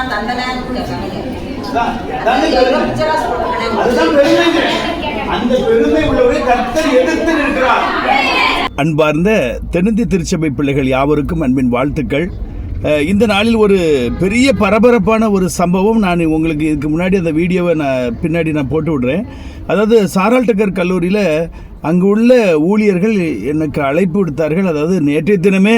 அதான், அதானே பெருமை. அதுதான் பெருமைங்க. அந்த பெருமை உள்ளவரை கர்த்தர் எதிர்த்து நிற்கிறார். அன்பார்ந்த தென்னிந்திய திருச்சபை பிள்ளைகள் யாவருக்கும் அன்பின் வாழ்த்துக்கள். இந்த நாளில் ஒரு பெரிய பரபரப்பான ஒரு சம்பவம். நான் உங்களுக்கு இதுக்கு முன்னாடி அந்த வீடியோவை நான் பின்னாடி நான் போட்டு விடுறேன். அதாவது சாரால்டக்கர் கல்லூரியில் அங்கு உள்ள ஊழியர்கள் எனக்கு அழைப்பு விடுத்தார்கள். அதாவது நேற்றைய தினமே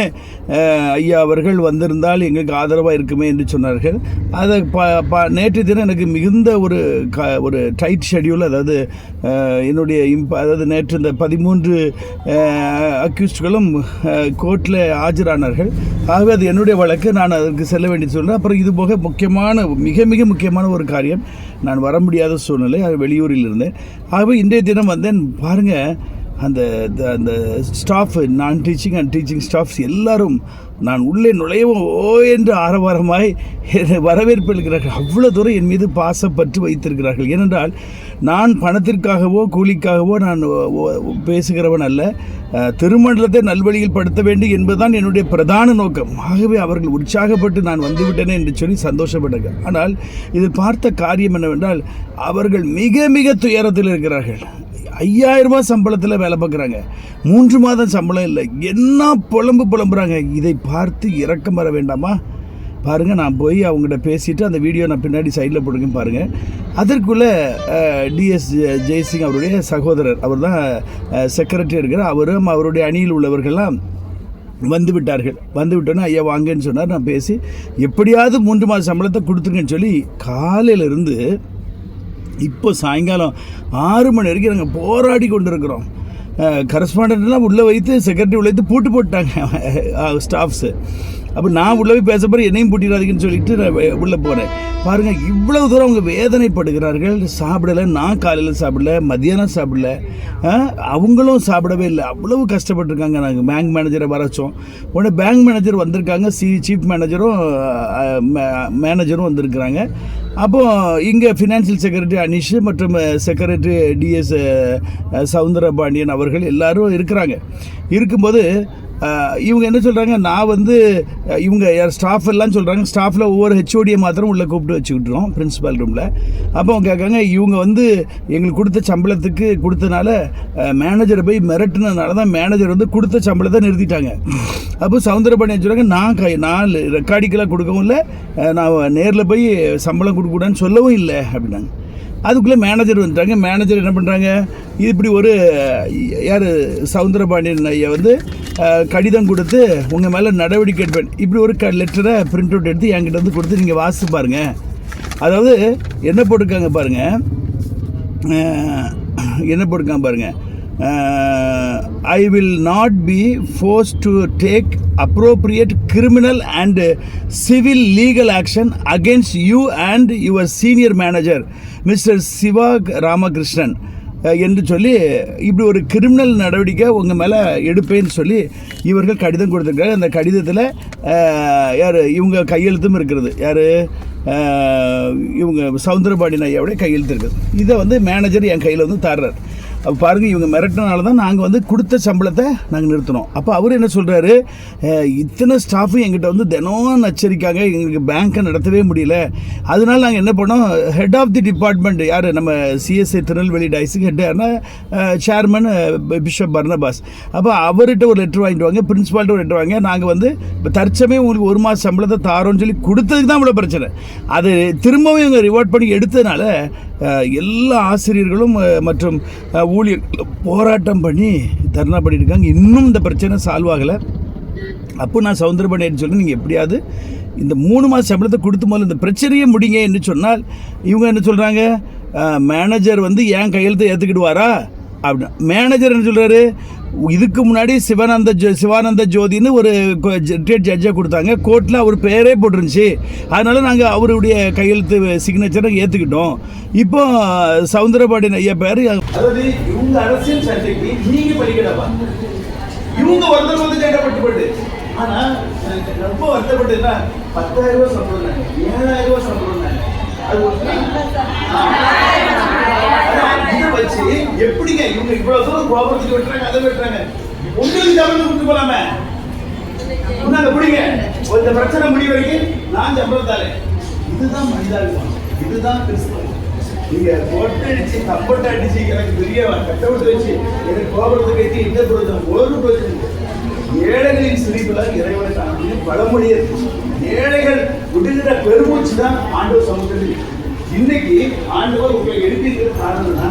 ஐயா அவர்கள் வந்திருந்தால் எங்களுக்கு ஆதரவாக இருக்குமே என்று சொன்னார்கள். அதை ப ப நேற்றைய தினம் எனக்கு மிகுந்த ஒரு க ஒரு டைட் ஷெடியூல் அதாவது என்னுடைய இம்ப அதாவது நேற்று இந்த பதிமூன்று அக்யூஸ்டுகளும் கோர்ட்டில் ஆஜரானார்கள். ஆகவே அது என்னுடைய வழக்கு நான் அதற்கு செல்ல வேண்டிய சொல்கிறேன் அப்புறம் இது போக முக்கியமான மிக மிக முக்கியமான ஒரு காரியம். நான் வர முடியாத சூழ்நிலை அது வெளியூரில் இருந்தேன். ஆகவே இன்றைய தினம் வந்தேன் பாருங்கள் அந்த அந்த ஸ்டாஃப் நான் டீச்சிங் அண்ட் டீச்சிங் ஸ்டாஃப்ஸ் எல்லாரும் நான் உள்ளே நுழையவும் ஓ என்று ஆரவாரமாய் வரவேற்பு அளிக்கிறார்கள். அவ்வளோ தூரம் என் மீது பாசப்பற்று வைத்திருக்கிறார்கள். ஏனென்றால் நான் பணத்திற்காகவோ கூலிக்காகவோ நான் பேசுகிறவன் அல்ல. திருமண்டலத்தை நல்வழியில் படுத்த வேண்டும் என்பதுதான் என்னுடைய பிரதான நோக்கம். ஆகவே அவர்கள் உற்சாகப்பட்டு நான் வந்துவிட்டேனே என்று சொல்லி சந்தோஷப்பட்டார்கள். ஆனால் இது பார்த்த காரியம் என்னவென்றால் அவர்கள் மிக மிக துயரத்தில் இருக்கிறார்கள். ஐயாயிரம் ரூபாய் சம்பளத்தில் வேலை பார்க்குறாங்க. மூன்று மாதம் சம்பளம் இல்லை. என்ன புலம்பு புலம்புறாங்க. இதை பார்த்து இறக்கம் வர வேண்டாமா? பாருங்கள் நான் போய் அவங்ககிட்ட பேசிவிட்டு அந்த வீடியோ நான் பின்னாடி சைடில் போட்டுக்கேன் பாருங்கள் அதற்குள்ளே டிஎஸ் ஜெய்சிங் அவருடைய சகோதரர் அவர் தான் செக்ரட்டரி இருக்கிறார். அவரும் அவருடைய அணியில் உள்ளவர்கள்லாம் வந்து விட்டார்கள். வந்து விட்டோன்னே ஐயா வாங்கன்னு சொன்னார். நான் பேசி எப்படியாவது மூன்று மாத சம்பளத்தை கொடுத்துருங்கன்னு சொல்லி காலையிலேருந்து இப்போ சாயங்காலம் ஆறு மணி வரைக்கும் நாங்கள் போராடி கொண்டு இருக்கிறோம் கரஸ்பாண்டன்ட்லாம் உள்ளே வைத்து செக்ரட்டரி உள்ளே வைத்து பூட்டு போட்டாங்க ஸ்டாஃப்ஸு அப்போ நான் உள்ளே போய் பேச போகிறேன் என்னையும் பூட்டிடாதீங்கன்னு சொல்லிட்டு நான் உள்ளே போகிறேன் பாருங்கள் இவ்வளோ தூரம் அவங்க வேதனைப்படுகிறார்கள். சாப்பிடலை நான் காலையில் சாப்பிடல மத்தியானம் சாப்பிடல. அவங்களும் சாப்பிடவே இல்லை. அவ்வளவு கஷ்டப்பட்டிருக்காங்க நாங்கள் பேங்க் மேனேஜரை வரச்சோம் உடனே பேங்க் மேனேஜர் வந்திருக்காங்க சி சீஃப் மேனேஜரும் மேனேஜரும் வந்திருக்கிறாங்க. அப்போ இங்கே ஃபினான்ஷியல் செக்ரட்டரி அனிஷ் மற்றும் செக்ரட்டரி டிஎஸ் சவுந்தரபாண்டியன் அவர்கள் எல்லாரும் இருக்கிறாங்க. இருக்கும்போது இவங்க என்ன சொல்கிறாங்க நான் வந்து இவங்க யார் ஸ்டாஃப் எல்லாம் சொல்கிறாங்க ஸ்டாஃபில் ஒவ்வொரு ஹெச்ஓடியை மாத்திரம் உள்ளே கூப்பிட்டு வச்சுக்கிட்டுறோம் பிரின்ஸிபால் ரூமில் அப்போ அவங்க கேட்காங்க இவங்க வந்து எங்களுக்கு கொடுத்த சம்பளத்துக்கு கொடுத்தனால மேனேஜரை போய் மிரட்டினதுனால தான் மேனேஜர் வந்து கொடுத்த சம்பளத்தை நிறுத்திட்டாங்க. அப்போ சவுந்தரபாண்டியன் சொல்கிறாங்க நான் கை நான் ரெக்கார்டிக்கெல்லாம் கொடுக்கவும் இல்லை நான் நேரில் போய் சம்பளம் கொடுக்கூடாதுன்னு சொல்லவும் இல்லை அப்படின்னாங்க. அதுக்குள்ளே மேனேஜர் வந்துட்டாங்க. மேனேஜர் என்ன பண்ணுறாங்க இப்படி ஒரு யார்? சவுந்தரபாண்டியன் ஐயா வந்து கடிதம் கொடுத்து உங்கள் மேலே நடவடிக்கை எடுப்பேன். இப்படி ஒரு க லெட்டரை பிரிண்ட் அவுட் எடுத்து என்கிட்ட வந்து கொடுத்து நீங்கள் வாசித்து பாருங்கள் அதாவது என்ன போட்டிருக்காங்க பாருங்கள் என்ன போட்டிருக்காங்க பாருங்கள் I will not be forced to take appropriate criminal and civil legal action against you and your senior manager mister Siva Ramakrishnan என்று சொல்லி இப்படி ஒரு கிரிமினல் நடவடிக்கை உங்கள் மேலே எடுப்பேன்னு சொல்லி இவர்கள் கடிதம் கொடுத்துருக்காரு அந்த கடிதத்தில் uh, யார் இவங்க கையெழுத்தும் இருக்கிறது. யார் uh, இவங்க சவுந்தரபாடி நையாவுடைய கையெழுத்து இருக்குது. இதை வந்து மேனேஜர் என் கையில் வந்து தர்றார். பாருங்கள் இவங்க மிரட்டினால தான் நாங்கள் வந்து கொடுத்த சம்பளத்தை நாங்கள் நிறுத்தினோம். அப்போ அவர் என்ன சொல்கிறாரு இத்தனை ஸ்டாஃபும் எங்கிட்ட வந்து தினம் நச்சரிக்காங்க. எங்களுக்கு பேங்க்கை நடத்தவே முடியல. அதனால நாங்கள் என்ன பண்ணோம்? ஹெட் ஆஃப் தி டிபார்ட்மெண்ட் யார்? நம்ம சிஎஸ்ஐ திருநெல்வேலி டைஸுக்கு ஹெட் யாருன்னா சேர்மன் பிஷப் பர்னபாஸ். அப்போ அவர்கிட்ட ஒரு லெட்ரு வாங்கிட்டு வாங்க. பிரின்சிபால்கிட்ட ஒரு லெட்ரு வாங்க. நாங்கள் வந்து இப்போ தற்சமயம் உங்களுக்கு ஒரு மாதம் சம்பளத்தை தாரோன்னு சொல்லி கொடுத்ததுக்கு தான் இவ்வளோ பிரச்சனை. அது திரும்பவும் இவங்க ரிவார்ட் பண்ணி எடுத்ததுனால எல்லா ஆசிரியர்களும் மற்றும் ஊழியர்கள் போராட்டம் பண்ணி தர்ணா பண்ணியிருக்காங்க. இன்னும் இந்த பிரச்சனை சால்வ் ஆகலை. அப்போ நான் சவுந்தரபாண்டியன் சொல்லி நீங்கள் எப்படியாவது இந்த மூணு மாதம் சம்பளத்தை கொடுத்து முதல்ல இந்த பிரச்சனையே முடிங்க என்று சொன்னால் இவங்க என்ன சொல்கிறாங்க மேனேஜர் வந்து என் கையெழுத்தை ஏற்றுக்கிடுவாரா அப்படின்னா மேனேஜர் என்ன சொல்கிறாரு இதுக்கு முன்னாடி சிவானந்த ஜோ சிவானந்த ஜோதின்னு ஒரு ரிட்டையர்ட் ஜட்ஜாக கொடுத்தாங்க. கோர்ட்டில் அவர் பேரே போட்டிருந்துச்சு. அதனால் நாங்கள் அவருடைய கையெழுத்து சிக்னேச்சரை ஏற்றுக்கிட்டோம் இப்போ சவுந்தரபாண்டியன் ஐயா பேர் அதாவது இவங்க அரசியல் சட்டைக்கு நீங்கள் படிக்கடப்பா இவங்க ஒருத்தர் வந்து கைடப்பட்டுப்பட்டு ஆனா எனக்கு ரொம்ப வருத்தப்பட்டுன்னா பத்தாயிரம் ரூபாய் சம்பளம் ஏழாயிரம் ரூபாய் சம்பளம் அது வச்சு எப்படிங்க இவங்க இவ்வளவு தூரம் கோபத்துக்கு வெட்டுறாங்க அதை வெட்டுறாங்க? உங்களுக்கு தமிழ் கொடுத்து போலாமே? முன்னாங்க பிடிங்க. இந்த பிரச்சனை முடிவு வரைக்கும் நான் சம்பளம் தரேன் இதுதான் மனிதாபிமானம். இதுதான் கிறிஸ்தவம். நீங்க கொட்டை அடிச்சு தப்பட்டு அடிச்சு எனக்கு பெரிய கட்டவிட்டு வச்சு எனக்கு கோபுரத்தை கட்டி இந்த பிரச்சனை ஒரு பிரச்சனை ஏழைகளின் சிரிப்புல இறைவனை காண பழமொழியே இருக்கு ஏழைகள் விடுகிற பெருமூச்சு தான் ஆண்டவர் சமூகத்தில். இன்னைக்கு ஆண்டவர் உங்களை எழுப்பியிருக்கிற காரணம்னா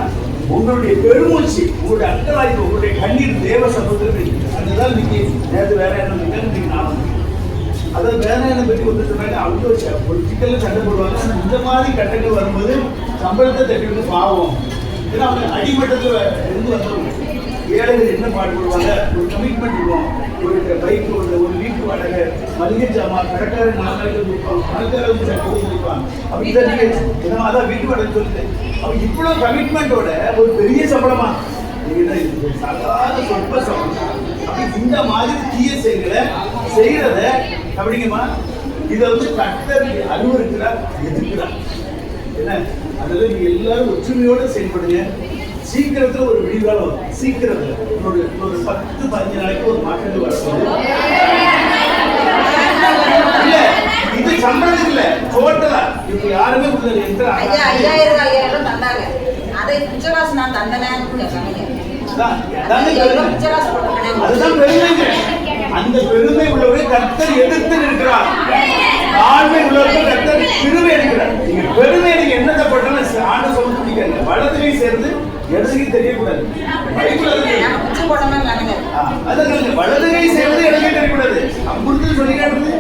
உங்களுடைய பெருமூச்சு உங்களுடைய அங்கலாய்ப்பு உங்களுடைய கண்ணீர் தேவ சமூகத்தில் அதுதான் இன்னைக்கு நேற்று வேற என்ன இன்னைக்கு நான் அதாவது என்ன பற்றி வந்து சொன்னாங்க அவங்க பொலிட்டிக்கல்ல சண்டை போடுவாங்க. ஆனால் இந்த மாதிரி கட்டங்கள் வரும்போது சம்பளத்தை தட்டிவிட்டு பாவம். ஏன்னா அவங்க அடிமட்டத்தில் இருந்து வந்தவங்க. ஏழைகள் என்ன பாடுபடுவாங்க ஒரு கமிட்மெண்ட் இருக்கும் ஒரு பைக் ஒரு ஒரு வீட்டு வாடகை மளிகை ஜாமான் கடைக்காரர் நாளைக்கு கொடுப்பாங்க. பணக்காரர் வந்து கொடுப்பாங்க. இதை நீங்கள் அதான் வீட்டு வாடகை சொல்லுது. அப்போ இவ்வளோ கமிட்மெண்ட்டோட ஒரு பெரிய சம்பளமா? நீங்க என்ன இது சாதாரண சொற்ப சம்பளம். அப்படி இந்த மாதிரி தீய செயல்களை செய்கிறத அப்படிங்கம்மா இதை வந்து கட்டர் அருவருக்கிறார் எதிர்க்கிறார். என்ன? அதில் நீங்கள் எல்லாரும் ஒற்றுமையோட செயல்படுங்க. சீக்கிரத்துல ஒரு விடிவாலம் வரும் சீக்கிரத்துல ஒரு ஒரு பத்து பதினஞ்சு நாளைக்கு ஒரு மாற்றங்கள் இல்ல இது சம்பளம் இல்ல டோட்டலா இப்ப யாருமே முதல்ல எந்த ஐயா ஐயாயிரம் ஐயாயிரம் தந்தாங்க. அதை பிச்சராசு நான் தந்தனேன்னு சொன்னீங்க. அதுதான் பெருமைங்க. அந்த பெருமை உள்ளவரை கர்த்தர் எதிர்த்து நிற்கிறார். தாழ்மை உள்ளவர்கள் கர்த்தர் பெருமை எடுக்கிறார் நீங்க பெருமை எனக்கு என்னத்தை பட்டாலும் ஆண்டு சொல்ல பிடிக்காது வலது கை சேர்ந்து இடது கை தெரியக்கூடாது அதான் சொல்லுங்க, வலது கை சேர்ந்து இடது கை தெரியக்கூடாது. அம்புறுத்து சொல்லி காட்டுறது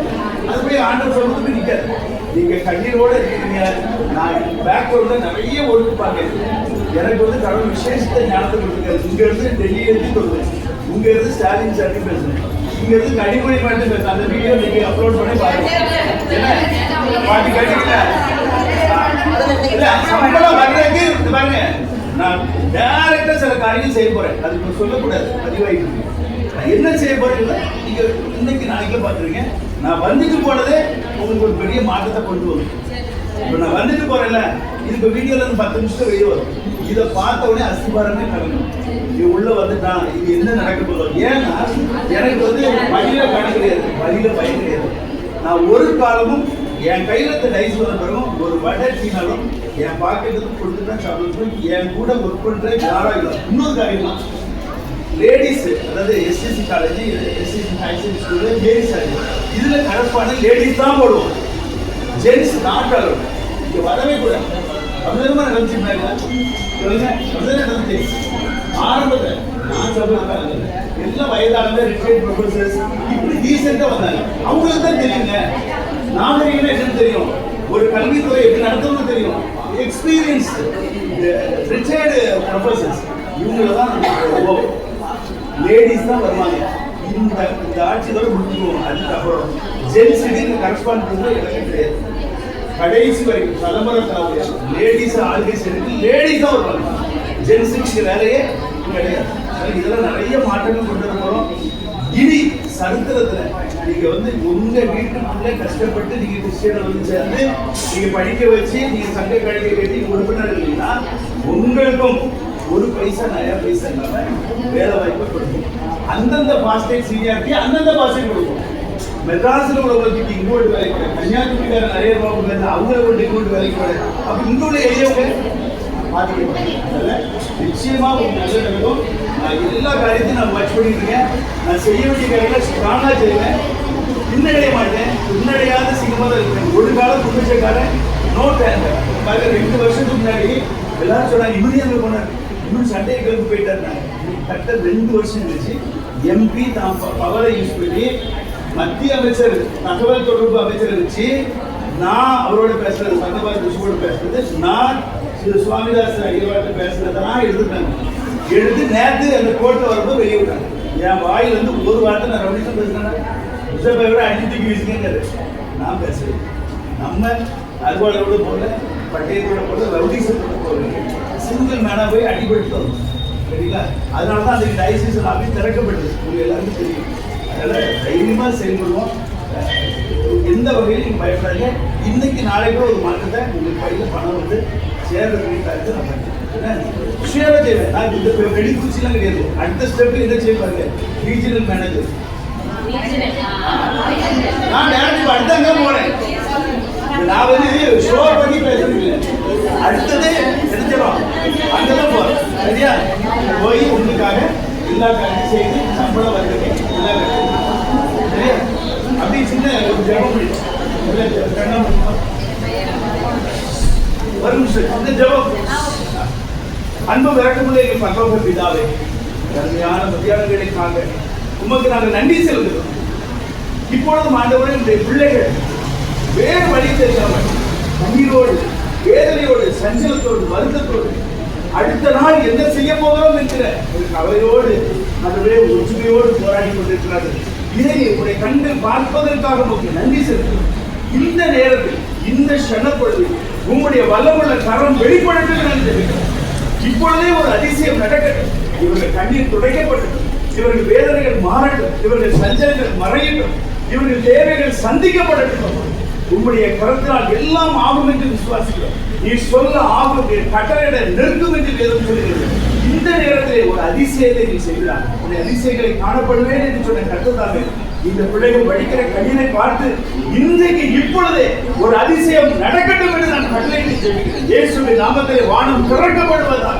அது போய் ஆண்டவர் சொல்றது போய் நிக்காது. நீங்க கண்ணீரோட இருக்கீங்க. நான் பேக்ரவுண்ட்ல நிறைய ஒழுங்கு பார்க்கிறேன் எனக்கு வந்து கடவுள் விசேஷத்தை ஞானத்தை கொடுத்துருக்காரு. இங்க இருந்து டெல்லியில இருந்து சொல்றேன். இங்க இருந்து ஸ்டாலின் சார்ட்டி பேசுறேன். இங்க இருந்து கனிமொழி மட்டும் பேசுறேன் அந்த வீடியோ நீங்க அப்லோட் பண்ணி பாருங்க. என்ன பாட்டு கேட்டீங்களா இல்ல சம்பளம் வர்றதுக்கு இது பாருங்க. நான் டைரக்டா சில காரியம் செய்ய போறேன். அது சொல்லக்கூடாது. பதிவாயிட்டு என்ன செய்ய போறேன் நீங்க இன்னைக்கு நாளைக்கு பாத்துருங்க நான் வந்துட்டு போனதே உங்களுக்கு ஒரு பெரிய மாற்றத்தை கொண்டு வரும். இப்ப நான் வந்துட்டு போறேன்ல. இது இப்ப வீடியோல இருந்து பத்து நிமிஷம் வெளியே வரும். இதை பார்த்த உடனே அஸ்திபாரமே கலங்கும். இது உள்ள வந்துட்டான் இது என்ன நடக்க போதும் ஏன்னா எனக்கு வந்து வழியில கணக்கு கிடையாது. வழியில பயம் கிடையாது. நான் ஒரு காலமும் என் கையில இந்த டைஸ் வந்த பிறகும் ஒரு வடை டீனாலும் என் பாக்கெட்டுக்கு கொடுத்து தான் என் கூட ஒர்க் பண்ற யாரும் இல்லை. இன்னொரு காரியமா லேடிஸ் அதாவது SSC college SSC higher school ladies இதுல கரஸ்பாண்ட் லேடிஸ் தான் போடுவோம். ஜென்ஸ் நாட் அலோட் இங்க வரவே கூட அப்படிதான் நினைச்சிருந்தாங்க சொல்லுங்க. அப்படிதான் நடந்துச்சு. ஆரம்பத்தில் நான் சொல்றது எல்லாம் வயதானவங்க ரிட்டையர்ட் ப்ரொஃபசர்ஸ் இப்படி ரீசெண்டாக வந்தாங்க. அவங்களுக்கு தான் தெரியுங்க. நாகரிகம் என்னன்னு தெரியும். ஒரு கல்வித்துறை எப்படி நடத்தணும்னு தெரியும். எக்ஸ்பீரியன்ஸ் ரிட்டையர்டு ப்ரொஃபசர்ஸ் இவங்கள தான் லேடிஸ் தான் வருவாங்க. இந்த இந்த ஆட்சி முடிஞ்சுக்குவோம் அதுக்கப்புறம் ஜென்ஸ் இதுக்கு கரஸ்பாண்ட் பண்ணுறது எனக்கு கிடையாது. கடைசி வரைக்கும் தலைமுறை தலைமுறை லேடிஸ் ஆல்வேஸ் இருக்கு லேடிஸ் தான் வருவாங்க. ஜென்ஸுக்கு வேலையே இதெல்லாம் நிறைய மாற்றங்கள் கொண்டு வர இனி சரித்திரத்துல நீங்க வந்து உங்க வீட்டுக்குள்ள கஷ்டப்பட்டு நீங்க கிறிஸ்டியன் வந்து சேர்ந்து நீங்க படிக்க வச்சு நீங்க சங்க கழிக்க கட்டி உறுப்பினர் இல்லைன்னா உங்களுக்கும் ஒரு பைசா நிறையா பைசா இல்லாம வேலை வாய்ப்பு கொடுக்கும். அந்தந்த பாஸ்டேட் சீனியாரிட்டி அந்தந்த பாஸ்டேட் கொடுக்கும். மெட்ராஸ்ல உள்ளவங்களுக்கு இங்கோட்டு வேலைக்கு போறேன் கன்னியாகுமரிக்கார நிறைய ரூபா அவங்க அவங்கள கொண்டு இங்கோட்டு வேலைக்கு அப்ப இங்க உள்ள எளியவங்க பாதிக்கப்படுறாங்க அதனால நிச்சயமா ஒரு நான் எல்லா காரியத்தையும் நான் வச்சு பண்ணிட்டு நான் செய்ய வேண்டிய காரியங்களை ஸ்ட்ராங்காக செய்வேன். பின்னடைய மாட்டேன் பின்னடையாத சிங்கமாக தான் இருக்கேன் ஒரு காலம் புதுச்சக்காரன் நோ டேங்க பாருங்க ரெண்டு வருஷத்துக்கு முன்னாடி எல்லாரும் சொன்னாங்க இவரு எங்க போனார்? இன்னும் சண்டே கிளம்பி போயிட்டாரு. கரெக்டாக ரெண்டு வருஷம் இருந்துச்சு எம்பி தான் பவரை யூஸ் பண்ணி மத்திய அமைச்சர் தகவல் தொடர்பு அமைச்சரை வச்சு நான் அவரோட பேசுறது சங்கபாத் ரிஷியோட பேசுறது நான் இது சுவாமிதாஸ் ஐயர்வாட்ட பேசுறதுனா எடுத்துட்டாங்க எடுத்து நேத்து அந்த கோர்ட்டை வரும்போது வெளியே விட்டாங்க. என் வாயில் வந்து ஒரு வார்த்தை நான் ரவுடிசம் பேசுறேன் ரிஷபை விட அஞ்சு தூக்கி வீசுங்கிறது நான் பேசுறேன் நம்ம அறுவாளரோட போல பட்டயத்தோட போல ரவுடிசத்தோட போல சிங்கிள் மேனா போய் அடிபட்டு வரும் சரிங்களா? அதனால தான் அந்த டைசிஸ் ஆஃபீஸ் திறக்கப்பட்டது. உங்களுக்கு எல்லாருக்கும் தெரியும். அதனால தைரியமாக செயல்படுவோம். எந்த வகையிலும் நீங்கள் பயப்படாதீங்க. இன்னைக்கு நாளைக்கு ஒரு மாற்றத்தை உங்களுக்கு பையில் பணம் வந்து சேர்றதுக்கு கருத்து நான் பண்ணேன் ஷேரை செய்வேன் நான் இந்த வெளிக்குறிச்சிலாம் கிடையாது. அடுத்த ஸ்டெப் என்ன செய்ய பாருங்க. ரீஜனல் மேனேஜர் நான் டேரக்ட் அடுத்தாங்க போறேன். நான் வந்து ஷோ பண்ணி பேசுறது இல்லை அடுத்தது எடுத்துடும் அங்கதான் போறோம் சரியா? போய் உங்களுக்காக எல்லா காரியம் செய்து சம்பளம் வருது எல்லா காரியம். அப்படி சின்ன ஒரு ஜெபம் பண்ணி. இல்ல, கண்ணா ஒரு நிமிஷம் இந்த ஜெபம். அன்பு விரட்டமுள்ள எங்கள் பரலோக பிதாவே கருமையான மத்தியானங்களுக்காக உமக்கு நாங்கள் நன்றி செலுத்துகிறோம். இப்பொழுதும் ஆண்டவரே உடைய பிள்ளைகள் வேறு வழி தெரியாமல் கண்ணீரோடு வேதனையோடு சஞ்சலத்தோடு வருத்தத்தோடு அடுத்த நாள் என்ன செய்ய போகிறோம் என்கிற ஒரு கவலையோடு அதுவே ஒற்றுமையோடு போராடி கொண்டிருக்கிறார்கள். இதை உடைய கண்கள் பார்ப்பதற்காக உங்களுக்கு நன்றி செலுத்தும் இந்த நேரத்தில் இந்த சனப்பொழுதில் உங்களுடைய வல்லமுள்ள கரம் வெளிப்படட்டும் இப்பொழுதே ஒரு அதிசயம் நடக்கட்டும் இவர்கள் கண்ணீர் துடைக்கப்படட்டும் இவர்கள் வேதனைகள் மாறட்டும். இவர்கள் சஞ்சலங்கள் மறையட்டும். இவர்கள் தேவைகள் சந்திக்கப்படட்டும். உங்களுடைய கருத்தினால் எல்லாம் ஆகும் என்று விசுவாசிக்கிறோம். நீ சொல்ல ஆகும் கட்டளையிட நிற்கும் என்று வேதம் சொல்லுகிறது. இந்த நேரத்திலே ஒரு அதிசயத்தை நீ செய்கிறார் உன்னை அதிசயங்களை காணப்படுவேன் என்று சொன்ன கருத்தாவே இந்த பிள்ளைகள் படிக்கிற கண்ணீரை பார்த்து இன்றைக்கு இப்பொழுதே ஒரு அதிசயம் நடக்கட்டும் என்று நான் கட்டளையிட்டு ஜெபிக்கிறேன் இயேசுவின் நாமத்திலே வானம் திறக்கப்படுவதாக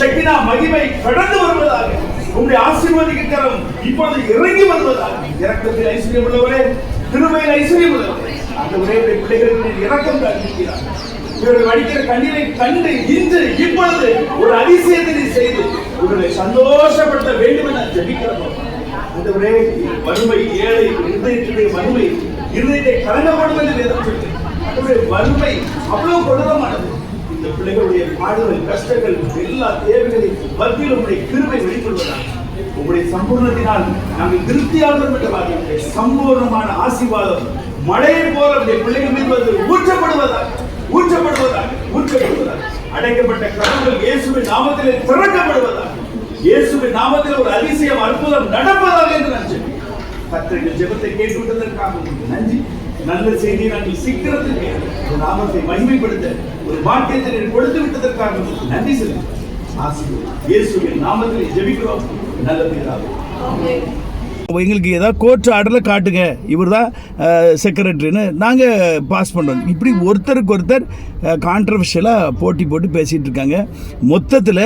சக்தினா மகிமை கடந்து வருவதாக உங்களுடைய ஆசீர்வதிக்கரம் இப்பொழுது இறங்கி வருவதாக. இறக்கத்தில் ஐஸ்வர்யம் உள்ளவரே திருமையில் ஐஸ்வர்யம் உள்ளவரே அந்த ஒரே பிள்ளைகளுக்கு இறக்கம் இரக்கம் காண்பிக்கிறார் இவர்கள் வடிக்கிற கண்ணீரை கண்டு இன்று இப்பொழுது ஒரு அதிசயத்தை செய்து இவர்களை சந்தோஷப்படுத்த வேண்டும் என ஜபிக்கிறோம். ஆண்டவரே வறுமை ஏழை இருதயத்துடைய வறுமை இருதயத்தை கலங்கப்படும் என்று வேதம் சொல்லுங்கள் ஆண்டவரே வறுமை அவ்வளவு கொடூரமானது. இந்த பிள்ளைகளுடைய பாடுகள் கஷ்டங்கள் எல்லா தேவைகளையும் மத்தியில் உங்களுடைய கிருமை வெளிக்கொள்வதாக உங்களுடைய சம்பூர்ணத்தினால் நாங்கள் திருப்தியாளர் என்ற சம்பூர்ணமான ஆசீர்வாதம் மழையை போல உடைய பிள்ளைகள் மீது ஊற்றப்படுவதாக ஊற்றப்படுவதாக ஊற்றப்படுவதாக அடைக்கப்பட்ட கடவுள் இயேசுவின் நாமத்திலே திறக்கப்படுவதாக இயேசுவின் நாமத்தில் ஒரு அதிசயம் அற்புதம் நடப்பதாக என்று நான் ஜெபிக்கிறேன். கர்த்தர்கள் ஜெபத்தை கேட்டுவிட்டதற்காக உங்களுக்கு நன்றி. நல்ல செய்தியை நாங்கள் சீக்கிரத்தில் ஒரு நாமத்தை மகிமைப்படுத்த ஒரு வாக்கியத்தை கொடுத்து விட்டதற்காக உங்களுக்கு நன்றி செலுத்துகிறேன் ஆசிரியர் இயேசுவின் நாமத்தில் ஜெபிக்கிறோம். நல்ல பிதாவே. எங்களுக்கு ஏதாவது கோர்ட் ஆர்டரில் காட்டுங்க. இவர் தான் செக்ரட்டரின்னு நாங்கள் பாஸ் பண்ணுறோம் இப்படி ஒருத்தருக்கு ஒருத்தர் கான்ட்ரவர்ஷியலாக போட்டி போட்டு பேசிகிட்டு இருக்காங்க மொத்தத்தில்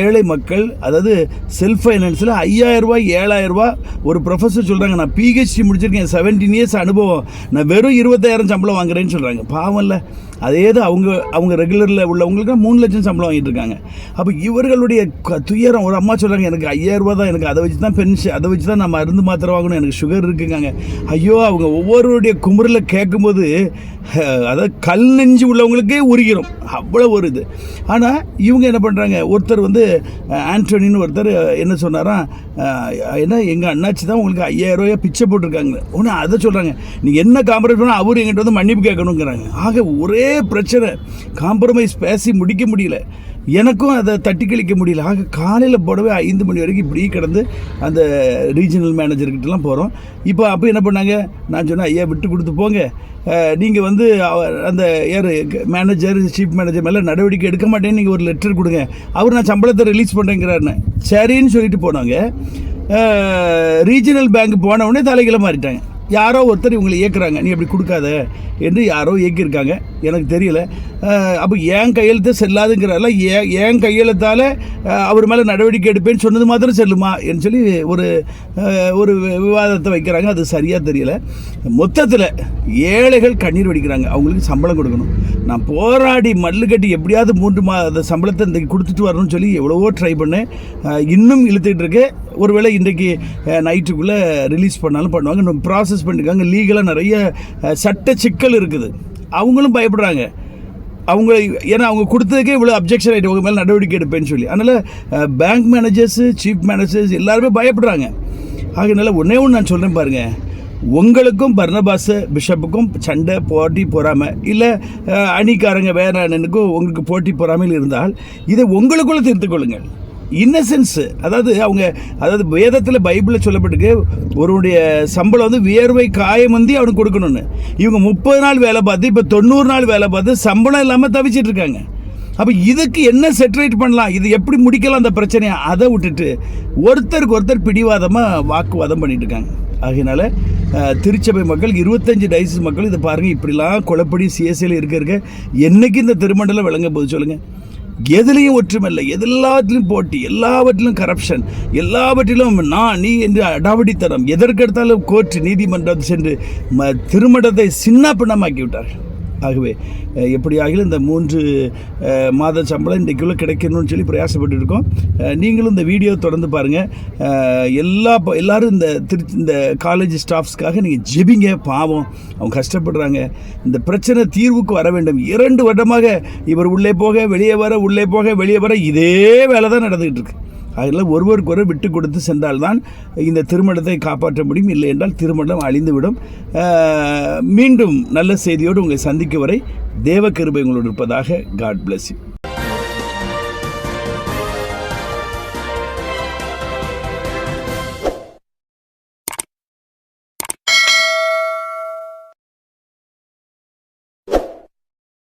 ஏழை மக்கள் அதாவது செல்ஃப் ஃபைனான்ஸில் ஐயாயிரரூபா ஏழாயிரரூபா ஒரு ப்ரொஃபஸர் சொல்கிறாங்க நான் பிஹெச்டி முடிச்சிருக்கேன் செவன்டீன் இயர்ஸ் அனுபவம். நான் வெறும் இருபத்தாயிரம் சம்பளம் வாங்குறேன்னு சொல்கிறாங்க பாவம் இல்லை அதே தான் அவங்க அவங்க ரெகுலரில் உள்ளவங்களுக்கு மூணு லட்சம் சம்பளம் வாங்கிட்டு இருக்காங்க. அப்போ இவர்களுடைய க- துயரம் ஒரு அம்மா சொல்கிறாங்க எனக்கு ஐயாயிரரூபா தான் எனக்கு அதை வச்சு தான் பென்ஷன் அதை வச்சு தான் நான் மருந்து மாத்திரை வாங்கணும் எனக்கு சுகர் இருக்குங்காங்க. ஐயோ அவங்க ஒவ்வொருவருடைய குமுறில் கேட்கும்போது அதாவது கல் நெஞ்சு உள்ளவங்களுக்கே உருகிறோம் அவ்வளோ ஒரு இது. ஆனால் இவங்க என்ன பண்ணுறாங்க ஒருத்தர் வந்து அஹ், ஆண்டோனின்னு ஒருத்தர் என்ன சொன்னாராம் என்ன எங்கள் அண்ணாச்சி தான் உங்களுக்கு ஐயாயிரம் பிச்சை போட்டிருக்காங்க. ஒன்று அதை சொல்கிறாங்க நீங்கள் என்ன காம்ப்ரமைஸ் பண்ணால் அவர் எங்கிட்ட வந்து மன்னிப்பு கேட்கணுங்கிறாங்க. ஆக ஒரே பிரச்சனை. காம்ப்ரமைஸ் பேசி முடிக்க முடியல. எனக்கும் அதை தட்டி கழிக்க முடியல. ஆக காலையில் போடவே ஐந்து மணி வரைக்கும் இப்படியே கிடந்து அந்த ரீஜனல் மேனேஜர்கிட்டலாம் போகிறோம் இப்போ அப்போ என்ன பண்ணாங்க? நான் சொன்னேன் ஐயா விட்டு கொடுத்து போங்க. நீங்கள் வந்து அந்த ஏர் மேனேஜர் சீஃப் மேனேஜர் மேலே நடவடிக்கை எடுக்க மாட்டேன்னு நீங்கள் ஒரு லெட்டர் கொடுங்க. அவர் நான் சம்பளத்தை ரிலீஸ் பண்ணுறேங்கிறாருன்னு சரின்னு சொல்லிட்டு போனாங்க. ரீஜனல் பேங்க் போனவுடனே தலைகளை மாறிட்டாங்க. யாரோ ஒருத்தர் இவங்களை இயக்குறாங்க நீ அப்படி கொடுக்காத என்று யாரோ இயக்கியிருக்காங்க எனக்கு தெரியல. அப்போ என் கையெழுத்து செல்லாதுங்கிறால ஏன் என் கையெழுத்தால் அவர் மேலே நடவடிக்கை எடுப்பேன்னு சொன்னது மாத்திரம் செல்லுமா என்று சொல்லி ஒரு ஒரு வி- விவாதத்தை வைக்கிறாங்க. அது சரியாக தெரியல. மொத்தத்தில் ஏழைகள் கண்ணீர் வடிக்கிறாங்க. அவங்களுக்கு சம்பளம் கொடுக்கணும். நான் போராடி மல்லு கட்டி எப்படியாவது மூன்று மாத சம்பளத்தை இன்றைக்கு கொடுத்துட்டு வரணும்னு சொல்லி எவ்வளவோ ட்ரை பண்ணேன். இன்னும் இழுத்துக்கிட்டு இருக்கு. ஒருவேளை இன்றைக்கு நைட்டுக்குள்ளே ரிலீஸ் பண்ணாலும் பண்ணுவாங்க. இன்னும் ப்ராசஸ் பண்ணியிருக்காங்க லீகலாக நிறைய சட்ட சிக்கல் இருக்குது. அவங்களும் பயப்படுறாங்க. அவங்க ஏன்னா அவங்க கொடுத்ததுக்கே இவ்வளோ அப்ஜெக்ஷன் ஆகிட்டு உங்கள் மேலே நடவடிக்கை எடுப்பேன்னு சொல்லி. அதனால் பேங்க் மேனேஜர்ஸு சீஃப் மேனேஜர்ஸ் எல்லாருமே பயப்படுறாங்க. ஆகையினால ஒன்றே ஒன்று நான் சொல்கிறேன் பாருங்கள் உங்களுக்கும் பர்னபாஸ் பிஷப்புக்கும் சண்டை போட்டி பொறாமை இல்லை அணிக்காரங்க வேற அண்ணனுக்கும் உங்களுக்கு போட்டி பொறாமையில் இருந்தால் இதை உங்களுக்குள்ளே தெரிந்து கொள்ளுங்கள். இன்னசென்ஸ் அதாவது அவங்க அதாவது வேதத்தில் பைபிளில் சொல்லப்பட்டிருக்கு ஒருவனுடைய சம்பளம் வந்து வியர்வை வந்து அவனுக்கு கொடுக்கணும்னு. இவங்க முப்பது நாள் வேலை பார்த்து இப்போ தொண்ணூறு நாள் வேலை பார்த்து சம்பளம் இல்லாமல் தவிச்சிட்டு இருக்காங்க. அப்போ இதுக்கு என்ன செட்ரேட் பண்ணலாம்? இது எப்படி முடிக்கலாம் அந்த பிரச்சனையை? அதை விட்டுட்டு ஒருத்தருக்கு ஒருத்தர் பிடிவாதமாக வாக்குவாதம் பண்ணிட்டு இருக்காங்க. ஆகையினால திருச்சபை மக்கள் இருபத்தஞ்சி டைசஸ் மக்கள் இதை பாருங்கள் இப்படிலாம் குழப்படி சிஎஸ்சியில் இருக்க இருக்க என்றைக்கு இந்த திருமண்டலம் விளங்க போகுது சொல்லுங்கள் எதுலேயும் ஒற்றுமில்லை எல்லாத்துலேயும் போட்டி எல்லாவற்றிலும் கரப்ஷன் எல்லாவற்றிலும் நான் நீ என்று அடாவடித்தனம் எதற்கெடுத்தாலும் கோர்ட் நீதிமன்றம் சென்று ம திருமணத்தை சின்ன பின்னமாக்கி விட்டார்கள். ஆகவே எப்படியாகிலும் இந்த மூன்று மாத சம்பளம் இன்றைக்குள்ளே கிடைக்கணும்னு சொல்லி பிரயாசப்பட்டு இருக்கோம் நீங்களும் இந்த வீடியோ தொடர்ந்து பாருங்கள் எல்லா ப- எல்லாரும் இந்த திரு இந்த காலேஜ் ஸ்டாஃப்ஸ்க்காக நீங்கள் ஜெபிங்க. பாவம் அவங்க கஷ்டப்படுறாங்க. இந்த பிரச்சனை தீர்வுக்கு வர வேண்டும். இரண்டு வருடமாக இவர் உள்ளே போக வெளியே வர உள்ளே போக வெளியே வர இதே வேலை தான் நடந்துகிட்டு இருக்கு அதில் ஒருவருக்கு விட்டு கொடுத்து சென்றால்தான் இந்த திருமணத்தை காப்பாற்ற முடியும். இல்லை என்றால் திருமணம் அழிந்துவிடும். மீண்டும் நல்ல செய்தியோடு உங்களை சந்திக்கும் வரை தேவ கிருபை உங்களோடு இருப்பதாக காட் பிளஸ் யூ